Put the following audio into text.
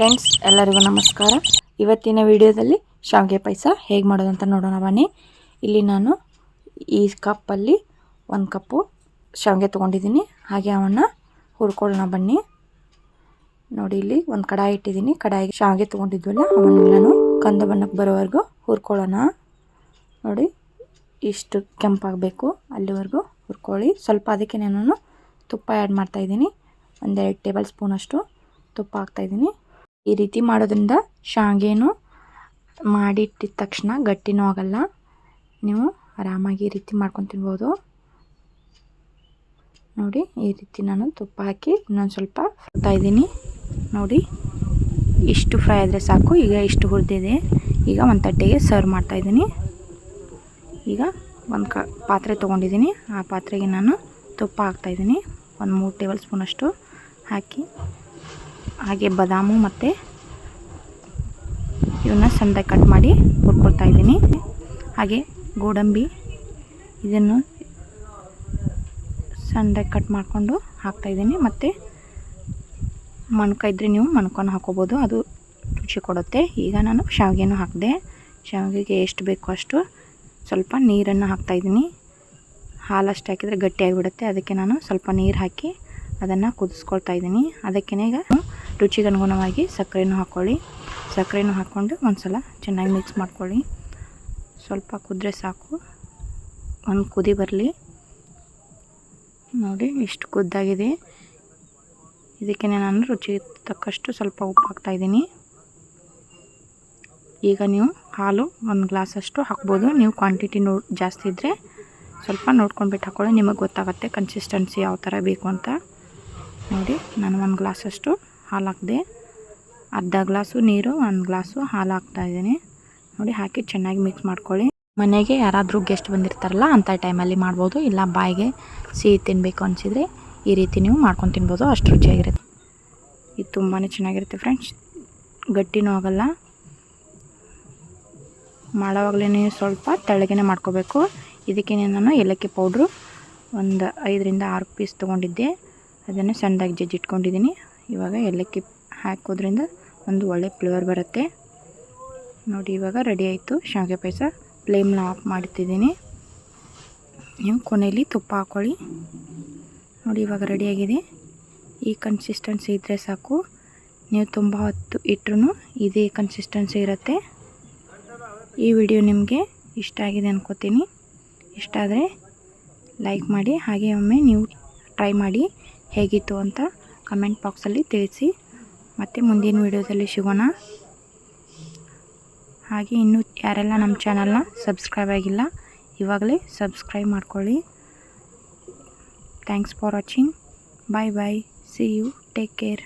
Friends, ಎಲ್ಲರಿಗೂ ನಮಸ್ಕಾರ. ಇವತ್ತಿನ ವಿಡಿಯೋದಲ್ಲಿ ಶಾವಿಗೆ ಪಾಯಸ ಹೇಗೆ ಮಾಡೋದಂತ ನೋಡೋಣ ಬನ್ನಿ. ಇಲ್ಲಿ ನಾನು ಈ ಕಪ್ಪಲ್ಲಿ ಒಂದು ಕಪ್ಪು ಶಾವಿಗೆ ತೊಗೊಂಡಿದ್ದೀನಿ. ಹಾಗೆ ಅವನ್ನ ಹುರ್ಕೊಳ್ಳೋಣ ಬನ್ನಿ. ನೋಡಿ, ಇಲ್ಲಿ ಒಂದು ಕಡಾಯಿ ಇಟ್ಟಿದ್ದೀನಿ. ಕಡಾಯಿಗೆ ಶಾವಿಗೆ ತೊಗೊಂಡಿದ್ವಲ್ಲ ನಾನು ಕಂದು ಬಣ್ಣಕ್ಕೆ ಬರೋವರೆಗೂ ಹುರ್ಕೊಳ್ಳೋಣ. ನೋಡಿ, ಇಷ್ಟು ಕೆಂಪಾಗಬೇಕು ಅಲ್ಲಿವರೆಗೂ ಹುರ್ಕೊಳ್ಳಿ. ಸ್ವಲ್ಪ ಅದಕ್ಕೆ ನಾನು ತುಪ್ಪ ಆ್ಯಡ್ ಮಾಡ್ತಾಯಿದ್ದೀನಿ ಒಂದೆರಡು ಟೇಬಲ್ ಸ್ಪೂನಷ್ಟು ತುಪ್ಪ ಹಾಕ್ತಾಯಿದ್ದೀನಿ ಈ ರೀತಿ ಮಾಡೋದ್ರಿಂದ ಶಾವಿಗೆನೂ ಮಾಡಿಟ್ಟಿದ ತಕ್ಷಣ ಗಟ್ಟಿನೂ ಆಗಲ್ಲ. ನೀವು ಆರಾಮಾಗಿ ಈ ರೀತಿ ಮಾಡ್ಕೊಂಡು ತಿನ್ಬೋದು. ನೋಡಿ, ಈ ರೀತಿ ನಾನು ತುಪ್ಪ ಹಾಕಿ ಇನ್ನೊಂದು ಸ್ವಲ್ಪ ಹುರ್ತಾ ಇದ್ದೀನಿ. ನೋಡಿ, ಇಷ್ಟು ಫ್ರೈ ಆದರೆ ಸಾಕು. ಈಗ ಇಷ್ಟು ಹುರಿದಿದೆ. ಈಗ ಒಂದು ತಟ್ಟೆಗೆ ಸರ್ವ್ ಮಾಡ್ತಾಯಿದ್ದೀನಿ ಈಗ ಒಂದು ಕ, ಪಾತ್ರೆ ತೊಗೊಂಡಿದ್ದೀನಿ. ಆ ಪಾತ್ರೆಗೆ ನಾನು ತುಪ್ಪ ಹಾಕ್ತಾಯಿದ್ದೀನಿ ಒಂದು ಮೂರು ಟೇಬಲ್ ಸ್ಪೂನಷ್ಟು ಹಾಕಿ ಹಾಗೆ ಬದಾಮು ಮತ್ತು ಇವನ್ನ ಸಣ್ಣದಾಗಿ ಕಟ್ ಮಾಡಿ ಹುರ್ಕೊಳ್ತಾ ಇದ್ದೀನಿ. ಹಾಗೆ ಗೋಡಂಬಿ ಇದನ್ನು ಸಣ್ಣದಾಗಿ ಕಟ್ ಮಾಡಿಕೊಂಡು ಹಾಕ್ತಾಯಿದ್ದೀನಿ ಮತ್ತು ಮಣ್ಕ ಇದ್ದರೆ ನೀವು ಮಣ್ಕೊಂಡು ಹಾಕೋಬೋದು. ಅದು ರುಚಿ ಕೊಡುತ್ತೆ. ಈಗ ನಾನು ಶಾವಿಗೆನೂ ಹಾಕಿದೆ. ಶಾವಿಗೆಗೆ ಎಷ್ಟು ಬೇಕೋ ಅಷ್ಟು ಸ್ವಲ್ಪ ನೀರನ್ನು ಹಾಕ್ತಾಯಿದ್ದೀನಿ ಹಾಲಷ್ಟು ಹಾಕಿದರೆ ಗಟ್ಟಿಯಾಗಿಬಿಡುತ್ತೆ. ಅದಕ್ಕೆ ನಾನು ಸ್ವಲ್ಪ ನೀರು ಹಾಕಿ ಅದನ್ನು ಕುದಿಸ್ಕೊಳ್ತಾ ಇದ್ದೀನಿ. ಅದಕ್ಕೇ ಈಗ ರುಚಿಗೆ ಅನುಗುಣವಾಗಿ ಸಕ್ಕರೆನೂ ಹಾಕ್ಕೊಳ್ಳಿ ಸಕ್ಕರೆನೂ ಹಾಕ್ಕೊಂಡು ಒಂದು ಸಲ ಚೆನ್ನಾಗಿ ಮಿಕ್ಸ್ ಮಾಡ್ಕೊಳ್ಳಿ. ಸ್ವಲ್ಪ ಕುದ್ರೆ ಸಾಕು. ಒಂದು ಕುದಿ ಬರಲಿ. ನೋಡಿ, ಇಷ್ಟು ಕುದ್ದಾಗಿದೆ. ಇದಕ್ಕೆ ನಾನು ರುಚಿ ತಕ್ಕಷ್ಟು ಸ್ವಲ್ಪ ಉಪ್ಪು ಹಾಕ್ತಾಯಿದ್ದೀನಿ ಈಗ ನೀವು ಹಾಲು ಒಂದು ಗ್ಲಾಸಷ್ಟು ಹಾಕ್ಬೋದು. ನೀವು ಕ್ವಾಂಟಿಟಿ ನೋ, ಜಾಸ್ತಿ ಇದ್ದರೆ ಸ್ವಲ್ಪ ನೋಡ್ಕೊಂಡ್ಬಿಟ್ಟು ಹಾಕ್ಕೊಳ್ಳಿ ನಿಮಗೆ ಗೊತ್ತಾಗುತ್ತೆ ಕನ್ಸಿಸ್ಟೆನ್ಸಿ ಯಾವ ಥರ ಬೇಕು ಅಂತ. ನೋಡಿ, ನಾನು ಒಂದು ಗ್ಲಾಸಷ್ಟು ಹಾಲು ಹಾಕಿದೆ. ಅರ್ಧ ಗ್ಲಾಸು ನೀರು, ಒಂದು ಗ್ಲಾಸು ಹಾಲು ಹಾಕ್ತಾ ಇದ್ದೀನಿ. ನೋಡಿ, ಹಾಕಿ ಚೆನ್ನಾಗಿ ಮಿಕ್ಸ್ ಮಾಡ್ಕೊಳ್ಳಿ. ಮನೆಗೆ ಯಾರಾದರೂ ಗೆಸ್ಟ್ ಬಂದಿರ್ತಾರಲ್ಲ ಅಂಥ ಟೈಮಲ್ಲಿ ಮಾಡ್ಬೋದು. ಇಲ್ಲ, ಬಾಯಿಗೆ ಸಿಹಿ ತಿನ್ನಬೇಕು ಅನಿಸಿದರೆ ಈ ರೀತಿ ನೀವು ಮಾಡ್ಕೊಂಡು ತಿನ್ಬೋದು. ಅಷ್ಟು ರುಚಿಯಾಗಿರುತ್ತೆ. ಇದು ತುಂಬಾ ಚೆನ್ನಾಗಿರುತ್ತೆ ಫ್ರೆಂಡ್ಸ್ ಗಟ್ಟಿನೂ ಆಗೋಲ್ಲ. ಮಾಡೋವಾಗಲೇ ಸ್ವಲ್ಪ ತೆಳಗೇನೆ ಮಾಡ್ಕೋಬೇಕು. ಇದಕ್ಕೆ ನಾನು ಏಲಕ್ಕಿ ಪೌಡ್ರು ಒಂದು ಐದರಿಂದ ಆರು ಪೀಸ್ ತೊಗೊಂಡಿದ್ದೆ. ಅದನ್ನು ಸಣ್ಣದಾಗಿ ಜಜ್ಜಿಟ್ಕೊಂಡಿದ್ದೀನಿ ಇವಾಗ ಏಲಕ್ಕಿ ಹಾಕೋದ್ರಿಂದ ಒಂದು ಒಳ್ಳೆ ಫ್ಲೇವರ್ ಬರುತ್ತೆ. ನೋಡಿ, ಇವಾಗ ರೆಡಿ ಆಯಿತು. ಶಾವಿಗೆ ಪಾಯಸ ಫ್ಲೇಮ್ನ ಆಫ್ ಮಾಡ್ತಿದ್ದೀನಿ. ನೀವು ಕೊನೆಯಲ್ಲಿ ತುಪ್ಪ ಹಾಕ್ಕೊಳ್ಳಿ ನೋಡಿ, ಇವಾಗ ರೆಡಿಯಾಗಿದೆ ಈ ಕನ್ಸಿಸ್ಟೆನ್ಸಿ ಇದ್ದರೆ ಸಾಕು. ನೀವು ತುಂಬ ಹೊತ್ತು ಇಟ್ಟರು ಇದೇ ಕನ್ಸಿಸ್ಟೆನ್ಸಿ ಇರುತ್ತೆ. ಈ ವಿಡಿಯೋ ನಿಮಗೆ ಇಷ್ಟ ಆಗಿದೆ ಅನ್ಕೋತೀನಿ. ಇಷ್ಟ ಆದರೆ ಲೈಕ್ ಮಾಡಿ, ಹಾಗೆ ಒಮ್ಮೆ ನೀವು ಟ್ರೈ ಮಾಡಿ. ಹೇಗಿತ್ತು ಅಂತ ಕಮೆಂಟ್ ಬಾಕ್ಸಲ್ಲಿ ತಿಳಿಸಿ. ಮತ್ತು ಮುಂದಿನ ವಿಡಿಯೋದಲ್ಲಿ ಸಿಗೋಣ. ಹಾಗೆ ಇನ್ನೂ ಯಾರೆಲ್ಲ ನಮ್ಮ ಚಾನಲ್ನ ಸಬ್ಸ್ಕ್ರೈಬ್ ಆಗಿಲ್ಲ, ಇವಾಗಲೇ ಸಬ್ಸ್ಕ್ರೈಬ್ ಮಾಡ್ಕೊಳ್ಳಿ. Thanks for watching bye bye see you take care